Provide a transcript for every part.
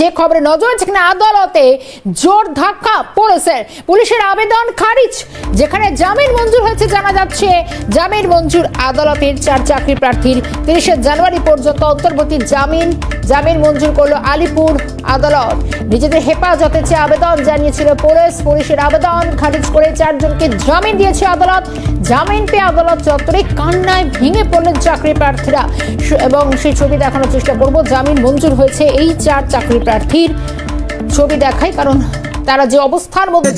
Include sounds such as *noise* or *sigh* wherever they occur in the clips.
যে খবরে নজর যেখানে আদালতে জোর ধাক্কা পড়েছে। পুলিশের আবেদন খারিজ, যেখানে জামিন মঞ্জুর হয়েছে জানা যাচ্ছে। জামিন মঞ্জুর আদালতের চার চাকরি প্রার্থীর তিরিশে জানুয়ারি পর্যন্ত অন্তর্বর্তী জামিন জামিন মঞ্জুর করল আলিপুর আদালত। নিজেদের হেফাজতে চেয়ে আবেদন জানিয়েছিল পুলিশ, পুলিশের আবেদন খারিজ করে চারজনকে জামিন দিয়েছে আদালত। জামিন পেয়ে আদালত চত্বরে কান্নায় ভেঙে পড়লেন চাকরি প্রার্থীরা এবং সেই ছবি দেখানোর চেষ্টা করব, জামিন মঞ্জুর হয়েছে এই চার চাকরি প্রার্থীর ছবি দেখাই কারণ তারা যে অবস্থার মধ্যে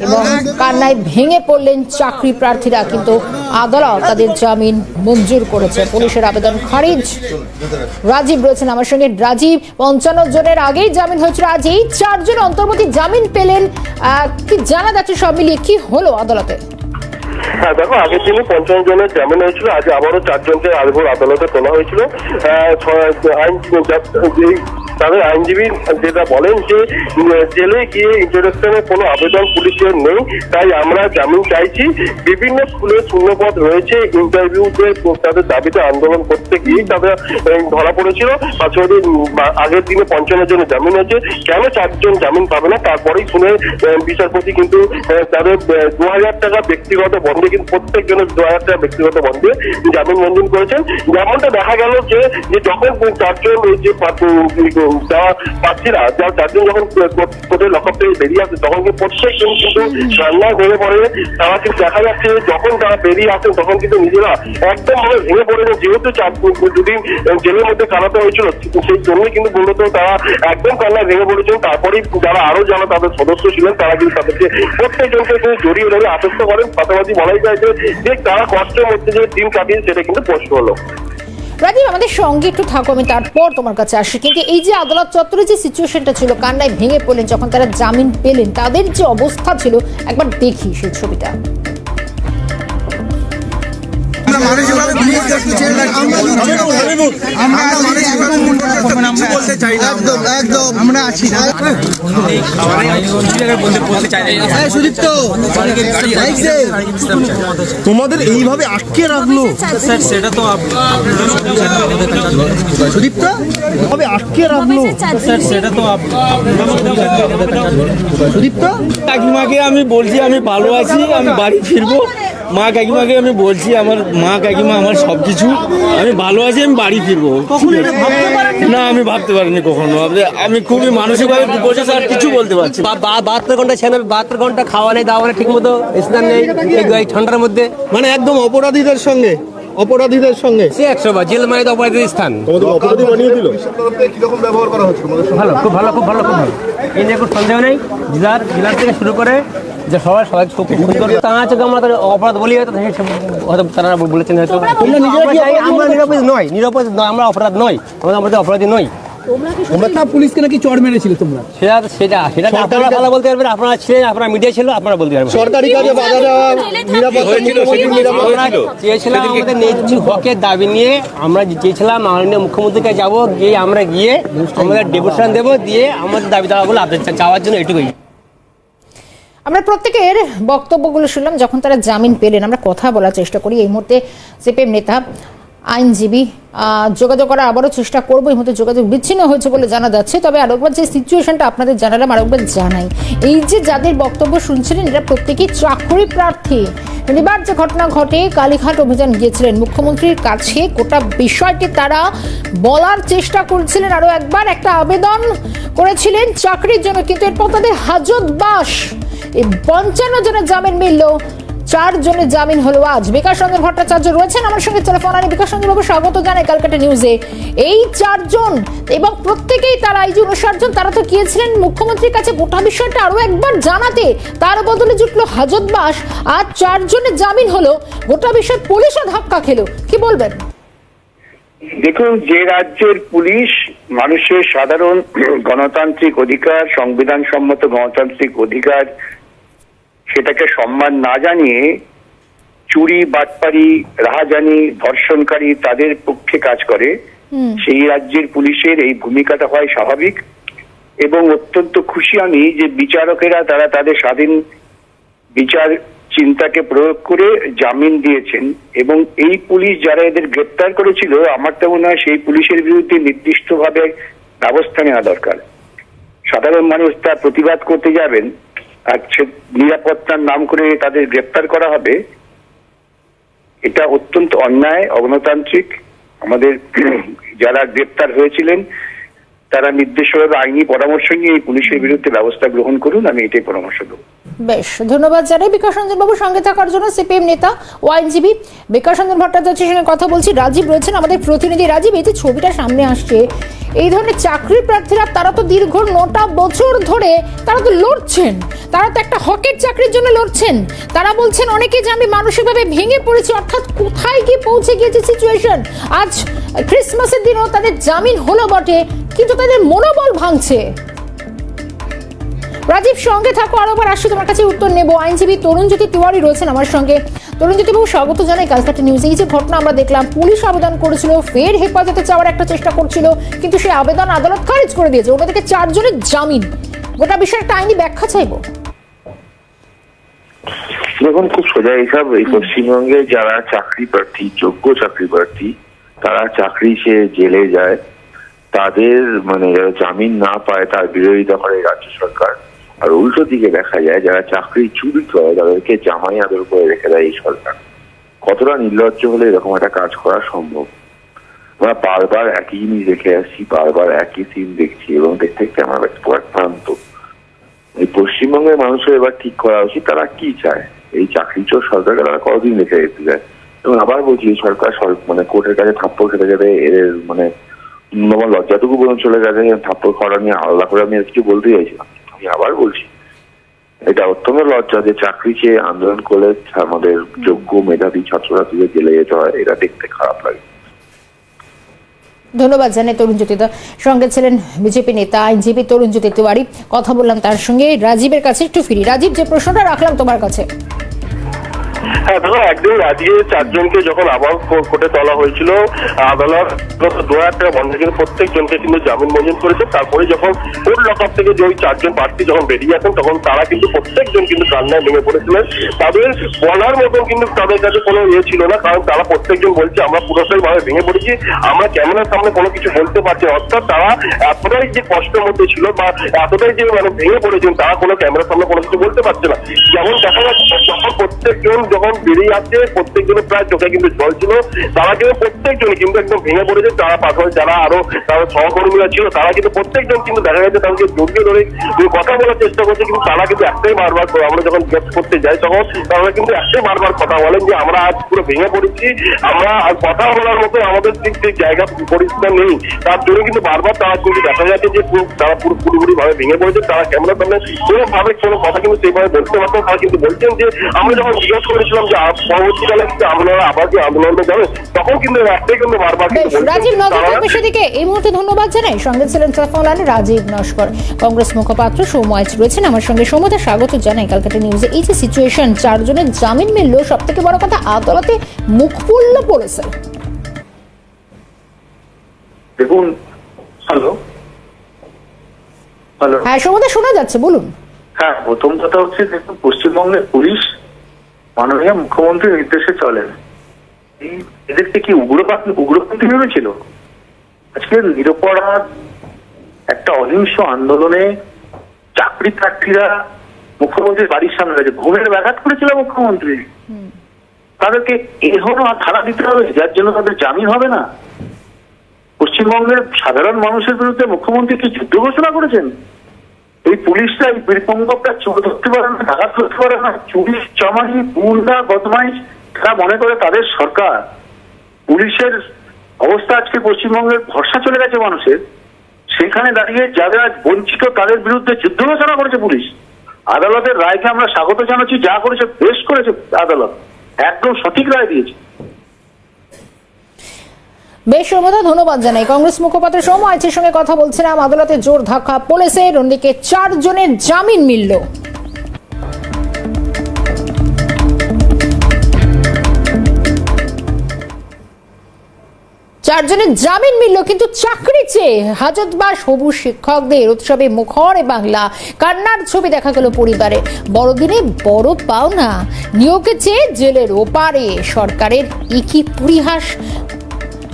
এবং কান্নায় ভেঙে পড়লেন চাকরি প্রার্থীরা কিন্তু আদালত তাদের জামিন মঞ্জুর করেছে। পুলিশের আবেদন খারিজ। রাজীব রয়েছেন আমার সঙ্গে। রাজীব পঞ্চান্ন জনের আগেই জামিন হয়েছিল। আজ এই চারজন অন্তর্বর্তী জামিন পেলেন। আহ, কি জানা যাচ্ছে সব মিলিয়ে কি হলো আদালতে? হ্যাঁ দেখো আগের দিনে পঞ্চান্ন জনের জামিন হয়েছিল, আজ আবারও চারজনকে আলিপুর আদালতে তোলা হয়েছিল। আইন তাদের আইনজীবী যেটা বলেন যে জেলে গিয়ে ইন্টারেকশনের কোনো আবেদন পুলিশের নেই, তাই আমরা জামিন চাইছি। বিভিন্ন স্কুলে শূন্যপদ রয়েছে, ইন্টারভিউতে তাদের দাবিতে আন্দোলন করতে গিয়েই তাদের ধরা পড়েছিল। পাশাপাশি আগের দিনে পঞ্চান্ন জনের জামিন হয়েছে। কেন চারজন জামিন পাবে না? তারপরেই শুনে বিচারপতি কিন্তু তাদের দু হাজার টাকা ব্যক্তিগত বন্ধে কিন্তু প্রত্যেক জনের দু হাজার টাকা ব্যক্তিগত বন্ধে জামিন মঞ্জুর করেছেন। যেমনটা দেখা গেল যে যে যখন চারজন, এই যে পা- উম, যারা যারা যখন কোর্টের লকআপ থেকে বেরিয়ে আসে তখন কিন্তু প্রত্যেকজন কিন্তু রান্নায় হয়ে পড়ে। তারা কিন্তু দেখা যাচ্ছে যখন তারা বেরিয়ে আসেন তখন কিন্তু নিজেরা একদম ভাবে ভেঙে পড়ে যেহেতু চার দুদিন জেলের মধ্যে কাটাতে হয়েছিল সেই জন্যই কিন্তু মূলত তারা একদম কান্নায় ভেঙে পড়েছেন। তারপরেই যারা আরও যারা তাদের সদস্য ছিলেন তারা কিন্তু তাদেরকে প্রত্যেকজনকে কিন্তু জড়িয়ে ধরে আশ্বস্ত করেন। পাশাপাশি বলাই যায় যে তারা কষ্টের মধ্যে যে দিন কাটিয়ে সেটা কিন্তু স্পষ্ট হলো রাজীব আমাদের সঙ্গে একটু থাকো আমি তারপর তোমার কাছে আসি। কিন্তু এই যে আদালত চত্বরে যে সিচুয়েশনটা ছিল কান্নায় ভেঙে পড়লেন যখন তারা জামিন পেলেন তাদের যে অবস্থা ছিল একবার দেখি সেই ছবিটা। আমরা চাই না একদম একদম। আমরা আছি সুদীপ্ত তোমাদের এইভাবে আটকে রাখল? স্যার সেটা তো আপ- সুদীপ্ত এইভাবে আটকে রাখল? স্যার সেটা তো আপ- সুদীপ্ত? কাকিমাকে আমি বলছি আমি ভালো আছি আমি বাড়ি ফিরবো। মা কাকিমাকে আমি বলছি আমার মা কাকিমা আমার সব কিছু আমি ভালো আছি আমি বাড়ি ফিরবো। না আমি ভাবতে পারিনি কখনো। আমি- আমি খুবই মানসিকভাবে বিপর্যস্ত আর কিছু বলতে পারছি বা- বা- বাহাত্তর ঘণ্টা ছেলে বাহাত্তর ঘণ্টা খাওয়া নেই দাওয়া নেই ঠিক মতো স্নান নেই এই ঠান্ডার মধ্যে। মানে একদম অপরাধীদের সঙ্গে অপরাধীদের সঙ্গে। সে একশো বার জেল মানে তো অপরাধীর স্থান। অপরাধী বানিয়ে দিল ভালো খুব ভালো খুব ভালো খুব ভালো। এই নিয়ে কোনো সন্দেহ নেই। জেলার জেলার থেকে শুরু করে যে সবাই সবাই খুব সুন্দর তা আছে আমরা তাদের অপরাধ বলি হয়তো হয়তো তারা বলেছেন হয়তো। আমরা নিরাপদ নয় নিরাপদ নয় আমরা অপরাধ নয় আমরা আমাদের অপরাধী নই। তোমরা পুলিশকে নাকি চড় মেরেছিলে তোমরা? সেটা সেটা সেটা আপনারা ভালো বলতে পারবেন আপনারা ছিলেন আপনারা মিডিয়া ছিল আপনারা বলতে পারবেন। সরকারি কাজে বাধা দেওয়া নিরাপত্তা মুখ্যমন্ত্রীর নিরাপত্তা আমরা চেয়েছিলাম আমাদের ন্যায্য হকের দাবি নিয়ে আমরা চেয়েছিলাম মাননীয় কাছে যাব গিয়ে আমরা গিয়ে আমাদের ডেপুটেশন দেবো দিয়ে আমাদের দাবি দাওয়াগুলো আপনাদের চাওয়ার জন্য এটুকুই। আমরা প্রত্যেকের বক্তব্যগুলো শুনলাম, যখন তারা জামিন পেলেন, আমরা কথা বলার চেষ্টা করি। এই মুহূর্তে সিপিএম নেতা, আইনজীবী যোগাযোগ করার আবারও চেষ্টা করব। এই মুহূর্তে যোগাযোগ বিচ্ছিন্ন হয়েছে বলে জানা যাচ্ছে। তবে আরেকবার যে সিচুয়েশনটা আপনাদের জানালাম আরেকবার জানাই। এই যে যাদের বক্তব্য শুনছিলেন, এরা প্রত্যেকেই চাকরি প্রার্থী। এবার যে ঘটনা ঘটে, কালীঘাট অভিযান গিয়েছিলেন। মুখ্যমন্ত্রীর কাছে গোটা বিষয়টি তারা বলার চেষ্টা করছিলেন। আরও একবার একটা আবেদন করেছিলেন চাকরির জন্য, কিন্তু এরপর তাদের হাজত বাস পঞ্চান্ন জনের জামিন মিলল, চার জনের জামিন হলো আজ। বিকাশ রঞ্জন ভট্টাচার্য রয়েছেন আমার সঙ্গে, টেলিফোন আনি বিকাশ রঞ্জন বাবু, স্বাগত জানাই কালকাটা নিউজে। এই চারজন এবং প্রত্যেকেই তারা, এই যে উনষাট জন, তারা তো গিয়েছিলেন মুখ্যমন্ত্রীর কাছে। গোটা বিষয়টা আরও একবার জানাতে তার বদলে জুটলো হাজত হাজতবাস আর চারজনের জামিন হলো। গোটা বিষয় পুলিশও ধাক্কা খেলো। কি বলবেন? দেখুন, যে রাজ্যের পুলিশ মানুষের সাধারণ গণতান্ত্রিক অধিকার সংবিধান সম্মত গণতান্ত্রিক অধিকার সেটাকে সম্মান না জানিয়ে চুরি বাটপারি রাহাজানি ধর্ষণকারী তাদের পক্ষে কাজ করে। সেই রাজ্যের পুলিশের এই ভূমিকাটা হয় স্বাভাবিক। এবং অত্যন্ত খুশি আমি যে বিচারকেরা তারা তাদের স্বাধীন বিচার চিন্তাকে প্রয়োগ করে জামিন দিয়েছেন এবং এই পুলিশ যারা এদের গ্রেপ্তার করেছিল, আমার তো মনে হয় সেই পুলিশের বিরুদ্ধে নির্দিষ্টভাবে ব্যবস্থা নেওয়া দরকার। সাধারণ মানুষ তার প্রতিবাদ করতে যাবেন, আর নিরাপত্তার নাম করে তাদের গ্রেপ্তার করা হবে, এটা অত্যন্ত অন্যায়, অগণতান্ত্রিক। আমাদের *clears throat* যারা গ্রেপ্তার হয়েছিলেন, তারা নির্দেশভাবে আইনি পরামর্শ নিয়ে এই পুলিশের বিরুদ্ধে ব্যবস্থা গ্রহণ করুন, আমি এটাই পরামর্শ দেবো। বেশ, ধন্যবাদ জানাই বিকাশ রঞ্জন বাবু সঙ্গে থাকার জন্য সিপিএম নেতা ও আইনজীবী বিকাশ রঞ্জন ভট্টাচার্যের সঙ্গে কথা বলছি। রাজীব রয়েছেন আমাদের প্রতিনিধি। রাজীব, এই যে ছবিটা সামনে আসছে, এই ধরনের চাকরি প্রার্থীরা, তারা তো দীর্ঘ নটা বছর ধরে তারা তো লড়ছেন। তারা তো একটা হকের চাকরির জন্য লড়ছেন। তারা বলছেন অনেকে যে আমি মানসিকভাবে ভেঙে পড়েছি, অর্থাৎ কোথায় গিয়ে পৌঁছে গিয়েছে সিচুয়েশন আজ ক্রিসমাসের দিনও তাদের জামিন হলো বটে, কিন্তু তাদের মনোবল ভাঙছে। রাজীব সঙ্গে থাকো আরও বার আসছি তোমার কাছে উত্তর নেব। আইনজীবী তরুণ জ্যোতি তিওয়ারি রয়েছেন আমার সঙ্গে। তরুণ জ্যোতি বাবু স্বাগত জানাই। কালকাটা নিউজে এই যে ঘটনা আমরা দেখলাম পুলিশ আবেদন করেছিল ফের হেফাজতে চাওয়ার একটা চেষ্টা করছিল কিন্তু সেই আবেদন আদালত খারিজ করে দিয়েছে। ওনাদেরকে চারজনের জামিন। গোটা বিষয়ে একটা আইনি ব্যাখ্যা চাইব? দেখুন খুব সোজা এইসব এই পশ্চিমবঙ্গে যারা চাকরি প্রার্থী যোগ্য চাকরি প্রার্থী তারা চাকরি সে জেলে যায়। তাদের মানে যারা জামিন না পায় তার বিরোধিতা করে রাজ্য সরকার। আর উল্টো দিকে দেখা যায়, যারা চাকরি চুরি করে, তাদেরকে জামাই আদর করে রেখে দেয় এই সরকার। কতটা নির্লজ্জ হলে এরকম একটা কাজ করা সম্ভব? আমরা বারবার একই জিনিস দেখে আসছি, বারবার একই সিন দেখছি এবং দেখতে দেখতে আমার ক্লান্ত এই পশ্চিমবঙ্গের মানুষের এবার ঠিক করা উচিত, তারা কি চায়? এই চাকরি চোর সরকারকে তারা কতদিন রেখে যেতে চায়? এবং আবার বলছি সরকার সর- মানে কোর্টের কাছে থাপ্পড় খেতে খেতে এদের মানে আমার লজ্জাটুকু বলুন চলে গেছে, থাপ্পড় খাওয়াটা নিয়ে আলাদা করে আমি কিছু বলতে চাইছিলাম। আমি আবার বলছি, এটা অত্যন্ত লজ্জা যে চাকরি চেয়ে আন্দোলন করলে আমাদের যোগ্য মেধাবী ছাত্রছাত্রীদের জেলে যেতে হয়, এটা দেখতে খারাপ লাগে। ধন্যবাদ জানাই তরুণ জ্যোতি সঙ্গে ছিলেন বিজেপি নেতা, আইনজীবী তরুণ জ্যোতি তিওয়ারি। কথা বললাম তার সঙ্গে রাজীবের কাছে, একটু ফিরি। রাজীব, যে প্রশ্নটা রাখলাম তোমার কাছে। হ্যাঁ দেখো একদিন আজকে চারজনকে যখন আবার কোর্টে তোলা হয়েছিল, আদালত দু হাজার টাকা বন্ধ কিন্তু প্রত্যেকজনকে কিন্তু জামিন মঞ্জুর করেছে। তারপরে যখন কোর্ট লকআপ থেকে যে ওই চারজন প্রার্থী যখন বেরিয়ে আসেন, তখন তারা কিন্তু প্রত্যেকজন কিন্তু কান্নায় ভেঙে পড়েছিলেন। তাদের বলার মতন কিন্তু তাদের কাছে কোনো ইয়ে ছিল না, কারণ তারা প্রত্যেকজন বলছে, আমরা পুরোটাই ভেঙে পড়েছি, আমরা ক্যামেরার সামনে কোনো কিছু বলতে পারছি। অর্থাৎ তারা এতটাই যে কষ্টের মধ্যে ছিল বা এতটাই যে মানে ভেঙে পড়েছেন, তারা কোনো ক্যামেরার সামনে কোনো কিছু বলতে পারছে না। যেমন দেখা যাচ্ছে, যখন প্রত্যেকজন যখন বেরিয়ে আসছে, প্রত্যেকজনের প্রায় চোখে কিন্তু জল ছিল। তারা কিন্তু প্রত্যেকজনই কিন্তু একদম ভেঙে পড়েছে। তারা পাশাপাশি যারা আরও তারা সহকর্মীরা ছিল, তারা কিন্তু প্রত্যেকজন কিন্তু দেখা যাচ্ছে তাদেরকে জড়িয়ে ধরে কথা বলার চেষ্টা করছে, কিন্তু তারা কিন্তু একটাই বারবার করে আমরা যখন জিজ্ঞেস করতে যাই তখন তারা কিন্তু একটাই বারবার কথা বলেন যে, আমরা আজ পুরো ভেঙে পড়েছি। আমরা আর কথা বলার মতো আমাদের ঠিক ঠিক জায়গা পরিষ্কার নেই। তার জন্য কিন্তু বারবার তারা কিন্তু দেখা যাচ্ছে যে তারা পুরো পুরোপুরি ভাবে ভেঙে পড়েছে। তারা ক্যামেরার সামনে কোনো ভাবে কোনো কথা কিন্তু সেইভাবে বলতে পারতো তারা কিন্তু বলছেন যে, আমরা যখন জিজ্ঞেস করেছিলাম যে পরবর্তীকালে আপনারা আবার কি আন্দোলনে যাবে তখন কিন্তু একটাই কিন্তু বারবার রাজীব নজর থাকবে সেদিকে এই মুহূর্তে ধন্যবাদ জানাই। সঙ্গে ছিলেন রাজীব নস্কর। কংগ্রেস মুখপাত্র সৌম্য রয়েছেন। আমার সঙ্গে স্বাগত জানাই কালকাটা নিউজে। এই যে সিচুয়েশন চারজনের জামিন মিললো সব থেকে বড় কথা আদালতে মুখ পুল্ল পড়েছে দেখুন হ্যালো? হ্যালো? হ্যাঁ সৌম্যতা শোনা যাচ্ছে বলুন। হ্যাঁ প্রথম কথা হচ্ছে দেখুন পশ্চিমবঙ্গের পুলিশ মাননীয় মুখ্যমন্ত্রীর নির্দেশে চলেন। এদেরকে কি উগ্রপন্থী উগ্রপন্থী ভেবেছিল? আজকে নিরপরাধ একটা অহিংস আন্দোলনে চাকরি প্রার্থীরা মুখ্যমন্ত্রীর বাড়ির সামনে রয়েছে। ঘুমের ব্যাঘাত করেছিল মুখ্যমন্ত্রী। তাদেরকে এখনও ধারা দিতে হবে যার জন্য তাদের জামিন হবে না। পশ্চিমবঙ্গের সাধারণ মানুষের বিরুদ্ধে মুখ্যমন্ত্রী কি যুদ্ধ ঘোষণা করেছেন? এই পুলিশরা এই বীরপঙ্গবটা চোর ধরতে পারে না ডাকাত ধরতে পারে না। চুরি চমারি গুন্ডা বদমাইশ, তারা মনে করে তাদের সরকার। পুলিশের অবস্থা আজকে পশ্চিমবঙ্গের ভরসা চলে গেছে মানুষের। সেখানে দাঁড়িয়ে যারা বঞ্চিত, তাদের বিরুদ্ধে যুদ্ধ ঘোষণা করেছে পুলিশ। আদালতের রায়কে আমরা স্বাগত জানাচ্ছি, যা করেছে, বেশ করেছে আদালত। একদম সঠিক রায় দিয়েছে। বেশ সৌম্যতা ধন্যবাদ জানাই। কংগ্রেস মুখপাত্র সৌম্য আইচের সঙ্গে কথা বলছিলাম। আদালতে জোর ধাক্কা পুলিশের অন্যদিকে চারজনের জামিন মিলল। চারজনের জামিন মিলল, কিন্তু চাকরি চেয়ে হাজতবাস, হবু শিক্ষকদের উৎসবে মুখরে বাংলা। কান্নার ছবি দেখা গেল পরিবারে। বড়দিনে বড় পাওনা। নিয়োগে চেয়ে জেলের ওপারে সরকারের ইকি পরিহাস।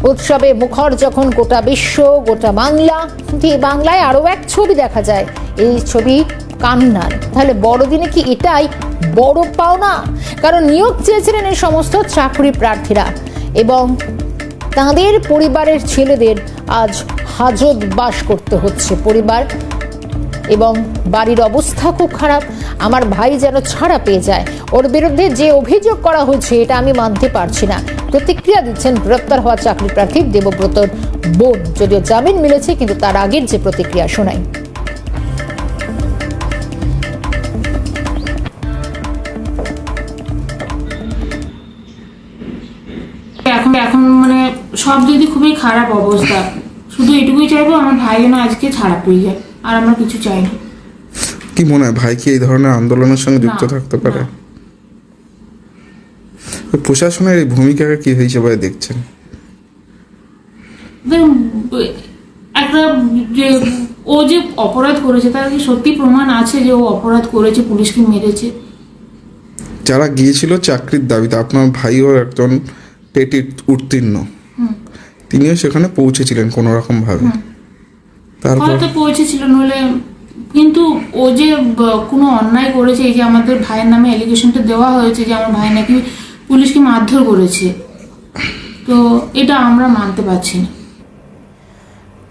উৎসবে মুখর যখন গোটা বিশ্ব, গোটা বাংলা এই বাংলায় আরও এক ছবি দেখা যায়। এই ছবি কান্নার। তাহলে বড়দিনে কি এটাই বড় পাওনা? কারণ নিয়োগ চেয়েছিলেন এই সমস্ত চাকরি প্রার্থীরা। এবং তাদের পরিবারের ছেলেদের আজ হাজত বাস করতে হচ্ছে। পরিবার এবং বাড়ির অবস্থা খুব খারাপ। আমার ভাই যেন ছাড়া পেয়ে যায়। ওর বিরুদ্ধে যে অভিযোগ করা হয়েছে এটা আমি মানতে পারছি না। প্রতিক্রিয়া দিচ্ছেন গ্রেপ্তার হওয়া চাকরি প্রার্থী দেবব্রতর বোন। যদিও জামিন মিলেছে, কিন্তু তার আগের যে প্রতিক্রিয়া শোনাই। এখন এখন মানে সব দিদি খুবই খারাপ অবস্থা, শুধু এটুকুই চাইব, আমার ভাই যেন আজকে ছাড়া পেয়ে যায়। আর আমরা কিছু চাই না কি মনে হয় ভাই কি এই ধরনের আন্দোলনের সঙ্গে যুক্ত থাকতে পারে? প্রশাসনের এই ভূমিকাকে কি হিসেবে দেখছেন? একটা যে ও যে অপরাধ করেছে তার কি সত্যি প্রমাণ আছে যে ও অপরাধ করেছে পুলিশকে মেরেছে? যারা গিয়েছিল চাকরির দাবিতে আপনার ভাইও একজন পেটি উত্তীর্ণ। তিনিও সেখানে পৌঁছেছিলেন কোনো রকম ভাবে তারপর? হয়তো পৌঁছেছিল নইলে কিন্তু ও যে কোনো অন্যায় করেছে এই যে আমাদের ভাইয়ের নামে এলিগেশনটা দেওয়া হয়েছে যে আমার ভাই নাকি পুলিশকে মারধর করেছে। তো এটা আমরা মানতে পারছি না।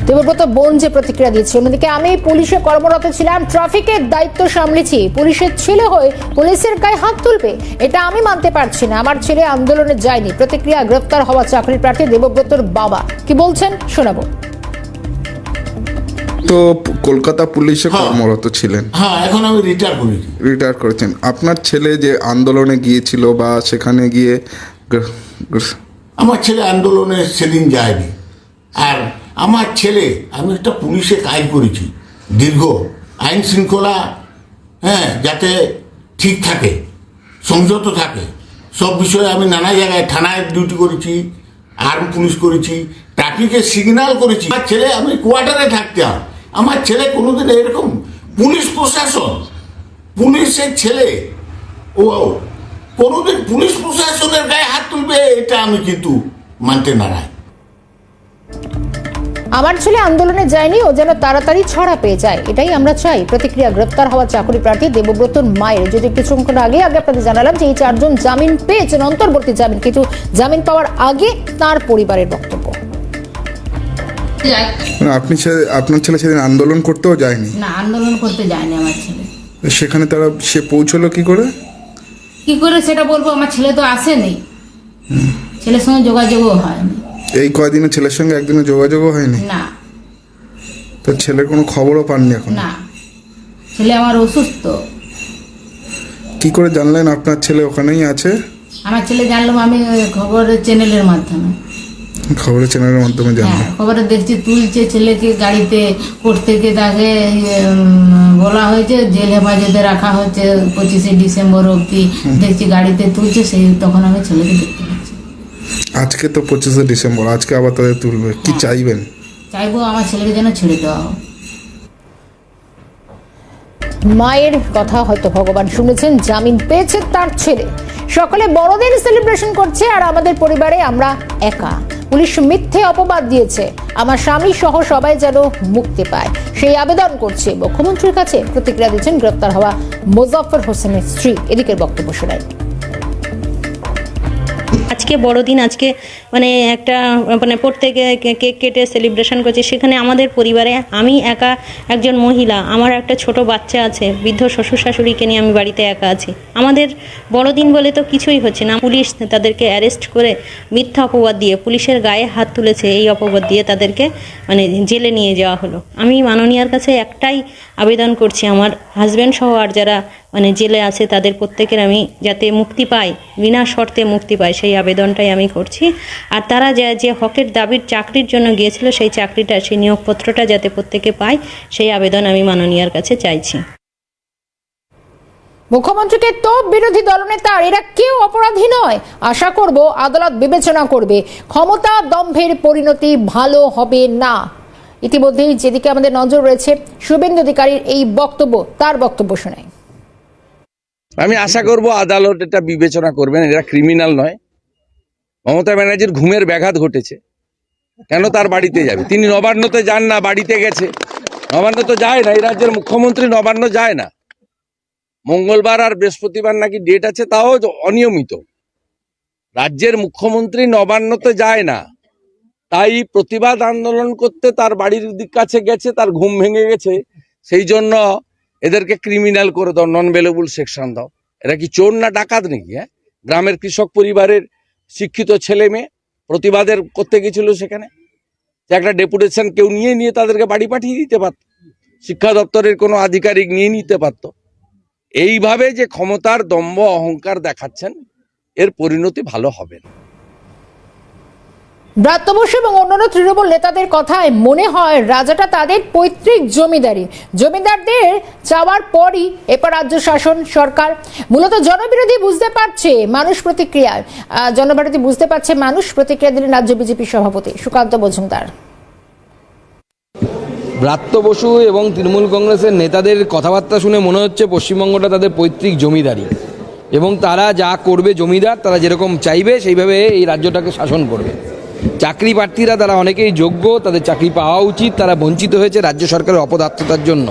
দেবব্রত বোন যে প্রতিক্রিয়া দিচ্ছে অন্যদিকে আমি পুলিশে কর্মরত ছিলাম ট্রাফিকের দায়িত্ব সামলেছি পুলিশের ছেলে হয়ে পুলিশের গায়ে হাত তুলবে এটা আমি মানতে পারছি না আমার ছেলে আন্দোলনে যায়নি প্রতিক্রিয়া গ্রেপ্তার হওয়া চাকরি প্রার্থী দেবব্রতর বাবা। কি বলছেন শোনাবো। তো কলকাতা পুলিশে কর্মরত ছিলেন। হ্যাঁ এখন আমি রিটায়ার করেছি রিটায়ার করেছেন। আপনার ছেলে যে আন্দোলনে গিয়েছিল বা সেখানে গিয়ে আমার ছেলে আন্দোলনে সেদিন যায়নি। আর আমার ছেলে আমি একটা পুলিশে কাজ করেছি দীর্ঘ আইন শৃঙ্খলা হ্যাঁ যাতে ঠিক থাকে সংযত থাকে। সব বিষয়ে আমি নানা জায়গায় থানায় ডিউটি করেছি আর্ম পুলিশ করেছি ট্রাফিকের সিগন্যাল করেছি। আমার ছেলে আমি কোয়ার্টারে থাকতাম। আমার ছেলে কোনোদিন এরকম? পুলিশ প্রশাসন। পুলিশের ছেলে। ও কোনোদিন পুলিশ প্রশাসনের গায়ে হাত তুলবে, এটা আমি কিন্তু মানতে নারায় আমার ছেলে আন্দোলনে যায়নি, ও যেন তাড়াতাড়ি ছড়া পেয়ে যায়, এটাই আমরা চাই। প্রতিক্রিয়া, গ্রেপ্তার হওয়া চাকরি প্রার্থী দেবব্রতর মায়ের। যদি কিছুক্ষণ আগে আগে আপনাদের জানালাম যে এই চারজন জামিন পেয়েছেন, অন্তর্বর্তী জামিন, কিন্তু জামিন পাওয়ার আগে তার পরিবারের বক্তব্য। আপনি আপনার ছেলে সেদিন আন্দোলন করতেও যায়নি? না আন্দোলন করতে যায়নি আমার ছেলে। সেখানে তারা সে পৌঁছলো কি করে? কি করে সেটা বলব? আমার ছেলে তো আসেনি। ছেলের সঙ্গে যোগাযোগও হয়নি। এই কয়দিনে ছেলের সঙ্গে একদিনে যোগাযোগও হয়নি? না। তো ছেলের কোনো খবরও পাননি এখন? না। ছেলে আমার অসুস্থ। কি করে জানলেন? আপনার ছেলে ওখানেই আছে? আমার ছেলে জানলাম আমি ওই খবরের চ্যানেলের মাধ্যমে। খবরের চ্যানেলের মাধ্যমে হ্যাঁ জানলেন খবরে দেখছি তুলছে ছেলেকে গাড়িতে কোর্ট থেকে তাকে বলা হয়েছে জেল হেফাজতে রাখা হচ্ছে পঁচিশে ডিসেম্বর অবধি। দেখছি গাড়িতে তুলছে সেই তখন আমি ছেলেকে দেখতে পাচ্ছি। আজকে তো পঁচিশে ডিসেম্বর আজকে আবার তাদের তুলবে। কি চাইবেন? চাইব আমার ছেলেকে যেন ছেড়ে দেওয়া হোক। মায়ের কথা হয়তো ভগবান শুনেছেন জামিন পেয়েছে তার ছেলে। সকলে বড়দিন সেলিব্রেশন করছে আর আমাদের পরিবারে আমরা একা। পুলিশ মিথ্যে অপবাদ দিয়েছে। আমার স্বামী সহ সবাই যেন মুক্তি পায়। সেই আবেদন করছে মুখ্যমন্ত্রীর কাছে। প্রতিক্রিয়া দিয়েছেন গ্রেপ্তার হওয়া মোজাফর হোসেনের স্ত্রী। এদিকের বক্তব্য শোনায় আজকে বড়দিন, আজকে মানে একটা মানে প্রত্যেকে কেক কেটে সেলিব্রেশন করছে। সেখানে আমাদের পরিবারে আমি একা একজন মহিলা, আমার একটা ছোট বাচ্চা আছে, বৃদ্ধ শ্বশুর শাশুড়িকে নিয়ে আমি বাড়িতে একা আছি। আমাদের বড়দিন বলে তো কিছুই হচ্ছে না। পুলিশ তাদেরকে অ্যারেস্ট করে মিথ্যা অপবাদ দিয়ে, পুলিশের গায়ে হাত তুলেছে এই অপবাদ দিয়ে তাদেরকে মানে জেলে নিয়ে যাওয়া হলো। আমি মাননীয়ার কাছে একটাই আবেদন করছি, আমার হাজব্যান্ড সহ আর যারা মানে জেলে আছে তাদের প্রত্যেকের আমি যাতে মুক্তি পাই বিনা শর্তে মুক্তি পাই সেই আবেদনটাই আমি করছি। আর তারা যে যে হকের দাবির চাকরির জন্য গিয়েছিল, সেই চাকরিটা, সেই নিয়োগপত্রটা যাতে প্রত্যেকে পায়, সেই আবেদন আমি মাননীয়ার কাছে চাইছি। মুখ্যমন্ত্রীকে তো বিরোধী দলনেতার, এরা কেউ অপরাধী নয়। আশা করব আদালত বিবেচনা করবে, ক্ষমতা দম্ভের পরিণতি ভালো হবে না। ইতিমধ্যেই যেদিকে আমাদের নজর রয়েছে, শুভেন্দু অধিকারীর এই বক্তব্য, তার বক্তব্য শোনাই। আমি আশা করব আদালত এটা বিবেচনা করবেন, এরা ক্রিমিনাল নয়। মমতা ব্যানার্জির ঘুমের ব্যাঘাত ঘটেছে। কেন তার বাড়িতে যাবে? তিনি নবান্নতে যান না, বাড়িতে গেছে। নবান্ন তো যায় না, এই রাজ্যের মুখ্যমন্ত্রী নবান্ন যায় না। মঙ্গলবার আর বৃহস্পতিবার নাকি ডেট আছে তাও অনিয়মিত। রাজ্যের মুখ্যমন্ত্রী নবান্নতে যায় না। তাই প্রতিবাদ আন্দোলন করতে তার বাড়ির দিক কাছে গেছে, তার ঘুম ভেঙে গেছে। সেই জন্য এদেরকে ক্রিমিনাল করে দাও নন বেলেবল সেকশন দাও। এরা কি চোর না ডাকাত নাকি হ্যাঁ? গ্রামের কৃষক পরিবারের শিক্ষিত ছেলে মেয়ে প্রতিবাদের করতে গেছিল সেখানে। যে একটা ডেপুটেশন কেউ নিয়ে নিয়ে তাদেরকে বাড়ি পাঠিয়ে দিতে পারত। শিক্ষা দপ্তরের কোনো আধিকারিক নিয়ে নিতে পারত। এইভাবে যে ক্ষমতার দম্ভ অহংকার দেখাচ্ছেন এর পরিণতি ভালো হবে না। ব্রাত্য বসু এবং অন্যান্য তৃণমূল নেতাদের কথায় মনে হয় রাজাটা তাদের পৈতৃক জমিদারি। জমিদারদের চাওয়ার পরই এরপর রাজ্য শাসন সরকার মূলত জনবিরোধী বুঝতে পারছে মানুষ প্রতিক্রিয়ায়। আহ, জনবিরোধী বুঝতে পারছে মানুষ প্রতিক্রিয়া দিলেন রাজ্য বিজেপি সভাপতি সুকান্ত মজুমদার। ব্রাত্য বসু এবং তৃণমূল কংগ্রেসের নেতাদের কথাবার্তা শুনে মনে হচ্ছে পশ্চিমবঙ্গটা তাদের পৈতৃক জমিদারি। এবং তারা যা করবে জমিদার, তারা যেরকম চাইবে, সেইভাবে এই রাজ্যটাকে শাসন করবে। চাকরি প্রার্থীরা তারা অনেকেই যোগ্য, তাদের চাকরি পাওয়া উচিত, তারা বঞ্চিত হয়েছে রাজ্য সরকারের অপদার্থতার জন্য।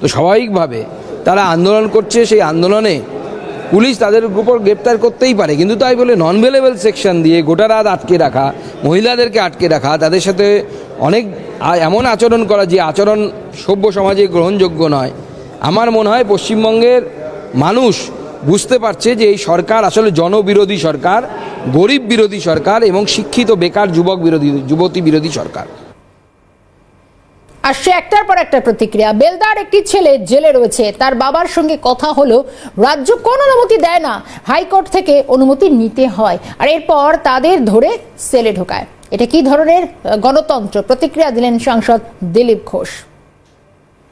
তো স্বাভাবিকভাবে তারা আন্দোলন করছে, সেই আন্দোলনে পুলিশ তাদের উপর গ্রেপ্তার করতেই পারে। কিন্তু তাই বলে নন ভেলেবল সেকশন দিয়ে গোটা রাত আটকে রাখা, মহিলাদেরকে আটকে রাখা, তাদের সাথে অনেক এমন আচরণ করা যে আচরণ সভ্য সমাজে গ্রহণযোগ্য নয়। আমার মনে হয় পশ্চিমবঙ্গের মানুষ বুঝতে পারছে যে এই সরকার আসলে জনবিরোধী সরকার, গরিব বিরোধী সরকার এবং শিক্ষিত বেকার যুবক বিরোধী, যুবতী বিরোধী সরকার। আসছে একটার পর একটা প্রতিক্রিয়া। বেলদার একটি ছেলে জেলে রয়েছে। তার বাবার সঙ্গে কথা হলো, রাজ্য কোন অনুমতি দেয় না। হাইকোর্ট থেকে অনুমতি নিতে হয়। আর এরপর তাদের ধরে সেলে ঢোকায়। এটা কি ধরনের গণতন্ত্র? প্রতিক্রিয়া দিলেন সাংসদ দিলীপ ঘোষ।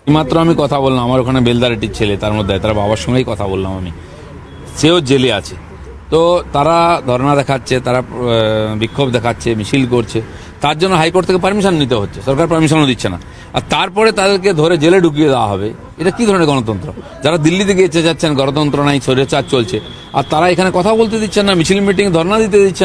মাত্র আমি কথা বললাম, আমার ওখানে বেলদারিটির ছেলে, তার মধ্যে, তার বাবার সঙ্গেই কথা বললাম আমি। সেও জেলে আছে। তো তারা ধর্ণা দেখাচ্ছে, তারা বিক্ষোভ দেখাচ্ছে, মিছিল করছে। তার জন্য হাইকোর্ট থেকে পারমিশন নিতে হচ্ছে, সরকার পারমিশনও দিচ্ছে না। আর তারপরে তাদেরকে ধরে জেলে ঢুকিয়ে দেওয়া হবে, এটা কি ধরনের গণতন্ত্র? যারা দিল্লিতে গিয়ে যাচ্ছেন গণতন্ত্র নাই, স্বৈরাচার চলছে, আর তারা এখানে কথা বলতে দিচ্ছেন না, মিছিল মিটিং ধর্ণা দিতে দিচ্ছেন